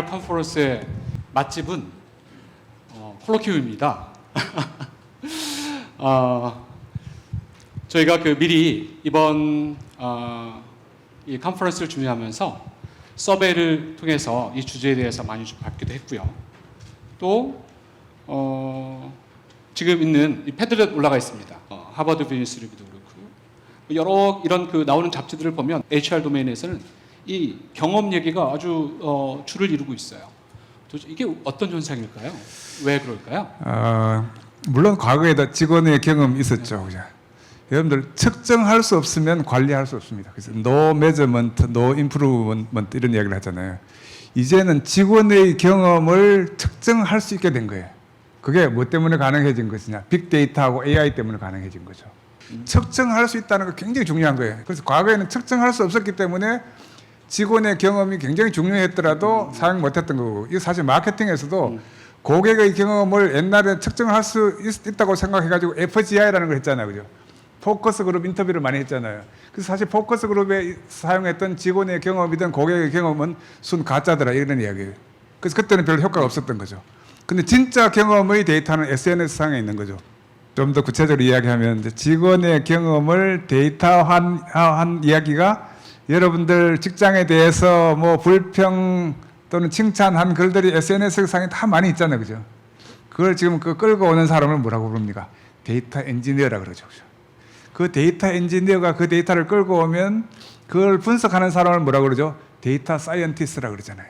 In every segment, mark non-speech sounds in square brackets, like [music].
이너럴 컨퍼런스의 맛집은 어, 콜로키움입니다. [laughs] 어, 저희가 그 미리 이번 어, 이 컨퍼런스를 준비하면서 서베이를 통해서 이 주제에 대해서 많이 좀 받기도 했고요. 또 어, 지금 있는 이 패드렛 올라가 있습니다. 어, 하버드 비즈니스 리뷰도 그렇고 여러 이런 그 나오는 잡지들을 보면 HR 도메인에서는 이 경험 얘기가 아주 어, 줄을 이루고 있어요. 도대체 이게 어떤 현상일까요? 왜 그럴까요? 어, 물론 과거에도 직원의 경험이 있었죠. 그죠? 여러분들 측정할 수 없으면 관리할 수 없습니다. 그래서 no measurement, no improvement 이런 이야기를 하잖아요. 이제는 직원의 경험을 측정할 수 있게 된 거예요. 그게 뭐 때문에 가능해진 것이냐? 빅데이터하고 AI 때문에 가능해진 거죠. 측정할 수 있다는 거 굉장히 중요한 거예요. 그래서 과거에는 측정할 수 없었기 때문에 직원의 경험이 굉장히 중요했더라도 사용 못했던 거고 이거 사실 마케팅에서도 고객의 경험을 옛날에 측정할 수 있, 있다고 생각해가지고 FGI라는 걸 했잖아요, 그죠? 포커스 그룹 인터뷰를 많이 했잖아요. 그래서 사실 포커스 그룹에 사용했던 직원의 경험이든 고객의 경험은 순 가짜더라 이런 이야기예요. 그래서 그때는 별 효과가 없었던 거죠. 근데 진짜 경험의 데이터는 SNS 상에 있는 거죠. 좀 더 구체적으로 이야기하면 직원의 경험을 데이터화한 한 이야기가 여러분들 직장에 대해서 뭐 불평 또는 칭찬한 글들이 SNS 상에 다 많이 있잖아요, 그죠? 그걸 지금 그 끌고 오는 사람을 뭐라고 부릅니까? 데이터 엔지니어라 그러죠, 그죠? 그 데이터 엔지니어가 그 데이터를 끌고 오면 그걸 분석하는 사람을 뭐라고 그러죠? 데이터 사이언티스트라 그러잖아요.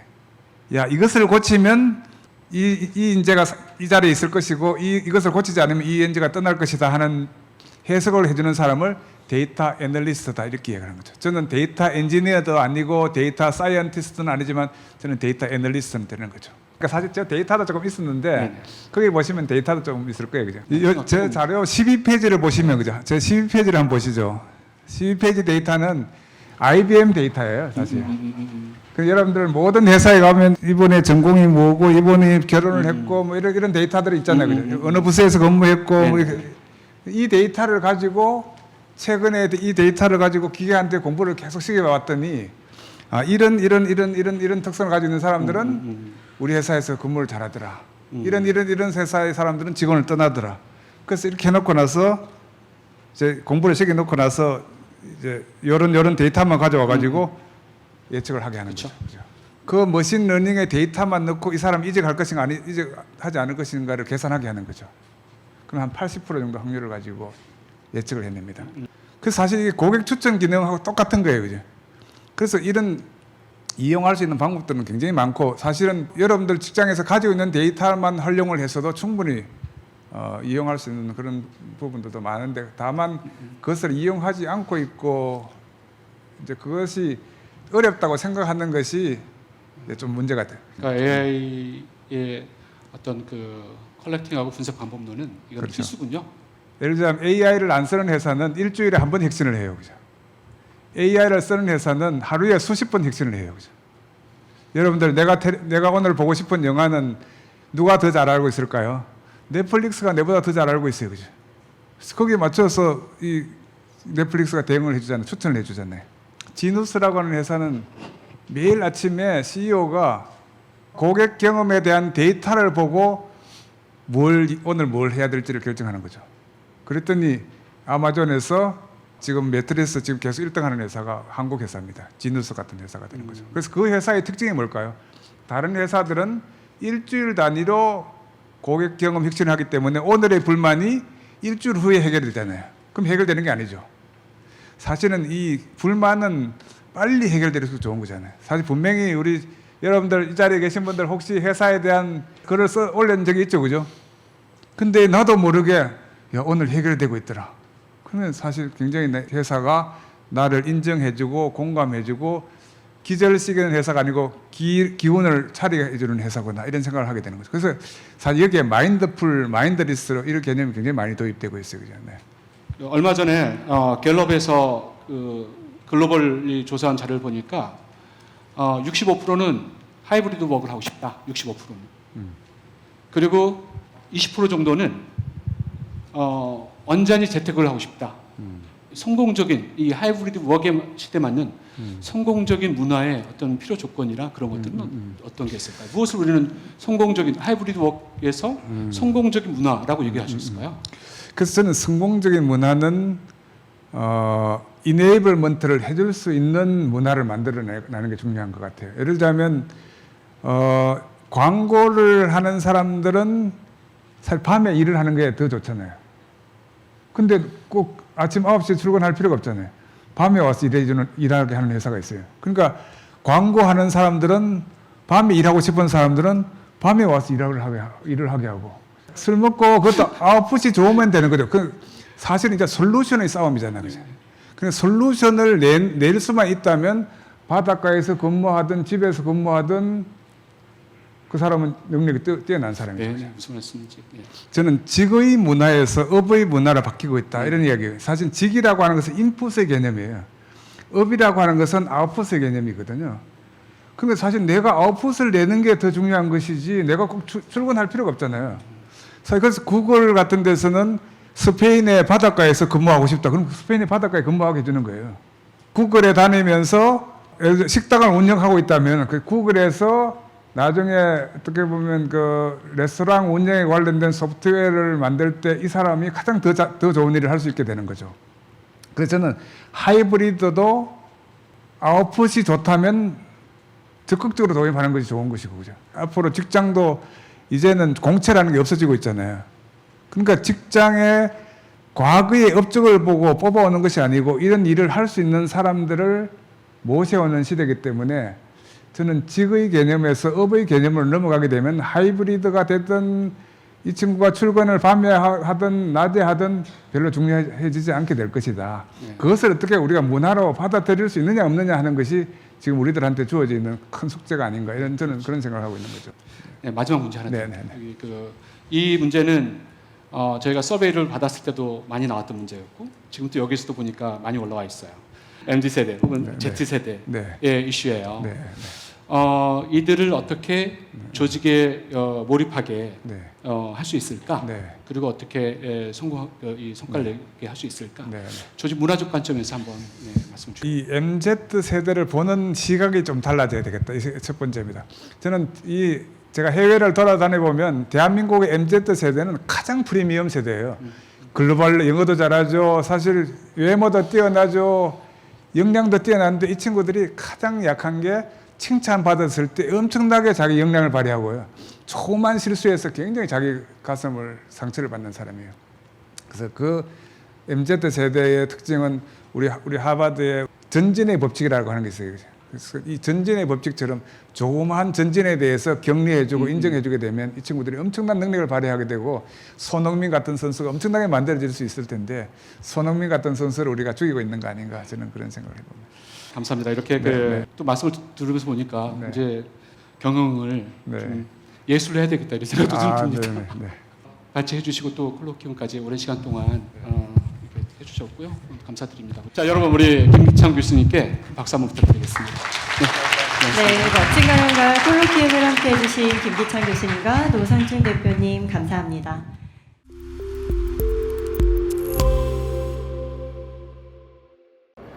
야 이것을 고치면 이, 이 인재가 사- 이 자리에 있을 것이고 이, 이것을 고치지 않으면 이 인재가 떠날 것이다 하는 해석을 해주는 사람을 데이터 애널리스트다 이렇게 얘기하는 거죠. 저는 데이터 엔지니어도 아니고 데이터 사이언티스트는 아니지만 저는 데이터 애널리스트는 되는 거죠. 그러니까 사실 저 데이터도 조금 있었는데 네네. 거기 보시면 데이터도 조금 있을 거예요, 그죠? 이- 요- 제 자료 12페이지를 보시면 그죠? 제 12페이지를 한번 보시죠. 12페이지 데이터는 IBM 데이터예요, 사실. 그 여러분들 모든 회사에 가면 이번에 전공이 뭐고 이번에 결혼을 했고 뭐 이런 이런 데이터들이 있잖아요. 그죠? 어느 부서에서 근무했고 뭐 이렇게. 이 데이터를 가지고 최근에 이 데이터를 가지고 기계한테 공부를 계속 시켜왔더니 아 이런 이런 이런 이런 이런 특성을 가지고 있는 사람들은 우리 회사에서 근무를 잘하더라. 이런 이런 이런 회사의 사람들은 직원을 떠나더라. 그래서 이렇게 해놓고 나서 이제 공부를 시켜놓고 나서 이제 요런 요런 데이터만 가져와 가지고 예측을 하게 하는 그쵸. 거죠. 그죠? 그 머신 러닝의 데이터만 넣고 이 사람 이직할 것인가 아니 이직하지 않을 것인가를 계산하게 하는 거죠. 그럼 한 80% 정도 확률을 가지고 예측을 해냅니다. 그래서 사실 이게 고객 추천 기능하고 똑같은 거예요, 그죠? 그래서 이런 이용할 수 있는 방법들은 굉장히 많고 사실은 여러분들 직장에서 가지고 있는 데이터만 활용을 해서도 충분히 어, 이용할 수 있는 그런 부분들도 많은데 다만 그것을 이용하지 않고 있고 이제 그것이 어렵다고 생각하는 것이 좀 문제가 돼요. 그러니까 AI의 어떤 그 컬렉팅하고 분석 방법론은 이건 그렇죠. 필수군요. 예를 들자면 AI를 안 쓰는 회사는 일주일에 한번 혁신을 해요. 그죠? AI를 쓰는 회사는 하루에 수십 번 혁신을 해요. 그죠? 여러분들 내가 테- 내가 오늘 보고 싶은 영화는 누가 더 잘 알고 있을까요? 넷플릭스가 내보다 더 잘 알고 있어요. 그죠? 거기에 맞춰서 이 넷플릭스가 대응을 해주잖아요. 추천을 해주잖아요. 지누스라고 하는 회사는 매일 아침에 CEO가 고객 경험에 대한 데이터를 보고 뭘 오늘 뭘 해야 될지를 결정하는 거죠. 그랬더니 아마존에서 지금 매트리스 지금 계속 1등 하는 회사가 한국 회사입니다. 지누스 같은 회사가 되는 거죠. 그래서 그 회사의 특징이 뭘까요? 다른 회사들은 일주일 단위로 고객 경험 혁신을 하기 때문에 오늘의 불만이 일주일 후에 해결되잖아요. 그럼 해결되는 게 아니죠. 사실은 이 불만은 빨리 해결될 수 좋은 거잖아요. 사실 분명히 우리 여러분들 이 자리에 계신 분들 혹시 회사에 대한 글을 써 올린 적이 있죠, 그죠? 근데 나도 모르게 야 오늘 해결되고 있더라. 그러면 사실 굉장히 내 회사가 나를 인정해주고 공감해주고 기절시키는 회사가 아니고 기, 기운을 차리게 해주는 회사구나 이런 생각을 하게 되는 거죠. 그래서 사실 여기에 마인드풀, 마인드리스로 이런 개념이 굉장히 많이 도입되고 있어요, 그죠? 네. 얼마 전에 어, 갤럽에서 그 글로벌 조사한 자료를 보니까 어, 65%는 하이브리드 워크를 하고 싶다. 65%는. 그리고 20% 정도는 어, 완전히 재택을 하고 싶다. 성공적인 이 하이브리드 워크의 시대 맞는 성공적인 문화의 어떤 필요 조건이나 그런 것들은 어떤 게 있을까요? 무엇을 우리는 성공적인 하이브리드 워크에서 성공적인 문화라고 얘기할 수 있을까요? 그래서 저는 성공적인 문화는 어, 이네이블먼트를 해줄 수 있는 문화를 만들어내는 게 중요한 것 같아요. 예를 들자면 어, 광고를 하는 사람들은 사실 밤에 일을 하는 게 더 좋잖아요. 근데 꼭 아침 9시에 출근할 필요가 없잖아요. 밤에 와서 일해주는, 일하게 하는 회사가 있어요. 그러니까 광고하는 사람들은 밤에 일하고 싶은 사람들은 밤에 와서 일을 하게, 하- 일을 하게 하고 술 먹고 그것도 아웃풋이 좋으면 되는 거죠. 그 사실은 이제 솔루션의 싸움이잖아요. 그죠? 그러니까 솔루션을 낼, 낼 수만 있다면 바닷가에서 근무하든 집에서 근무하든 그 사람은 능력이 뛰- 뛰어난 사람이죠. 네, 네, 무슨 말씀인지. 네. 저는 직의 문화에서 업의 문화로 바뀌고 있다 이런 이야기예요. 사실 직이라고 하는 것은 인풋의 개념이에요. 업이라고 하는 것은 아웃풋의 개념이거든요. 근데 사실 내가 아웃풋을 내는 게 더 중요한 것이지 내가 꼭 출- 출근할 필요가 없잖아요. 그래서 구글 같은 데서는 스페인의 바닷가에서 근무하고 싶다. 그럼 스페인의 바닷가에 근무하게 해주는 거예요. 구글에 다니면서 식당을 운영하고 있다면 그 구글에서 나중에 어떻게 보면 그 레스토랑 운영에 관련된 소프트웨어를 만들 때 이 사람이 가장 더, 자- 더 좋은 일을 할 수 있게 되는 거죠. 그래서 저는 하이브리드도 아웃풋이 좋다면 적극적으로 도입하는 것이 좋은 것이고 그죠. 앞으로 직장도 이제는 공채라는 게 없어지고 있잖아요. 그러니까 직장에 과거의 업적을 보고 뽑아오는 것이 아니고 이런 일을 할 수 있는 사람들을 모셔오는 시대이기 때문에 저는 직의 개념에서 업의 개념으로 넘어가게 되면 하이브리드가 됐든 이 친구가 출근을 밤에 하- 하든 낮에 하든 별로 중요해지지 않게 될 것이다. 네. 그것을 어떻게 우리가 문화로 받아들일 수 있느냐 없느냐 하는 것이 지금 우리들한테 주어져 있는 큰 숙제가 아닌가 이런 저는 그런 생각을 하고 있는 거죠. 네, 마지막 문제 하나 네, 드릴게요. 네, 여기 그, 이 문제는 어, 저희가 서베이를 받았을 때도 많이 나왔던 문제였고 지금 또 여기서도 보니까 많이 올라와 있어요. MZ 세대 혹은 네, Z 세대의 네. 이슈예요. 네. 어, 이들을 어떻게 조직에 어, 몰입하게 네. 어, 할 수 있을까? 네. 그리고 어떻게 에, 성공 어, 이 성과를 내게 할 수 있을까? 네. 네. 조직 문화적 관점에서 한번 네, 말씀 주세요. 이 MZ 세대를 보는 시각이 좀 달라져야 되겠다. 이게 첫 번째입니다. 저는 이 제가 해외를 돌아다녀 보면 대한민국의 MZ 세대는 가장 프리미엄 세대예요. 글로벌 영어도 잘하죠. 사실 외모도 뛰어나죠. 역량도 뛰어난데 이 친구들이 가장 약한 게 칭찬 받았을 때 엄청나게 자기 역량을 발휘하고요. 조그만 실수에서 굉장히 자기 가슴을 상처를 받는 사람이에요. 그래서 그 MZ 세대의 특징은 우리 우리 하버드의 전진의 법칙이라고 하는 게 있어요. 그래서 이 전진의 법칙처럼 조그마한 전진에 대해서 격려해주고 인정해주게 되면 이 친구들이 엄청난 능력을 발휘하게 되고 손흥민 같은 선수가 엄청나게 만들어질 수 있을 텐데 손흥민 같은 선수를 우리가 죽이고 있는 거 아닌가 저는 그런 생각을 해봅니다. 감사합니다. 이렇게 네, 그 네. 또 말씀을 들으면서 보니까 네. 이제 경영을 네. 좀 예술로 해야 되겠다 이런 생각도 좀 아, 듭니다. 네, 네, 네. [laughs] 같이 해주시고 또 콜로키움까지 오랜 시간 동안 어, 이렇게 해주셨고요. 감사드립니다. 자 여러분 우리 김기창 교수님께 박수 한번 부탁드리겠습니다. 네, 멋진 강연과 콜로키움을 함께 해주신 김기찬 교수님과 노상준 대표님 감사합니다.